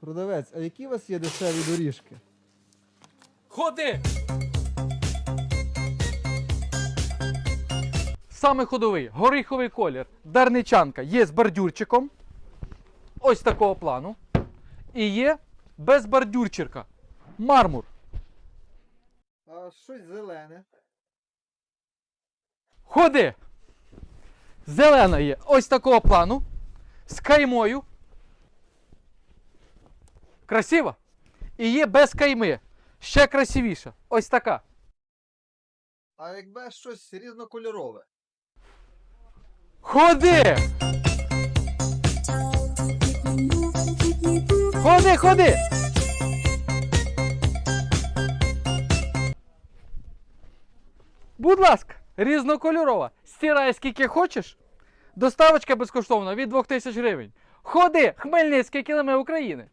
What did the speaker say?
Продавець, а які у вас є дешеві доріжки? Ходи! Саме ходовий горіховий колір дарничанка є з бордюрчиком. Ось такого плану. І є без бордюрчика. Мармур. А щось зелене. Ходи! Зелена є ось такого плану. З каймою. Красива. І є без кайми. Ще красивіша. Ось така. А якби щось різнокольорове. Ходи! Ходи, ходи! Будь ласка, різнокольорова. Стирай скільки хочеш. Доставочка безкоштовна від 2000 гривень. Ходи, Хмельницький кілеми України.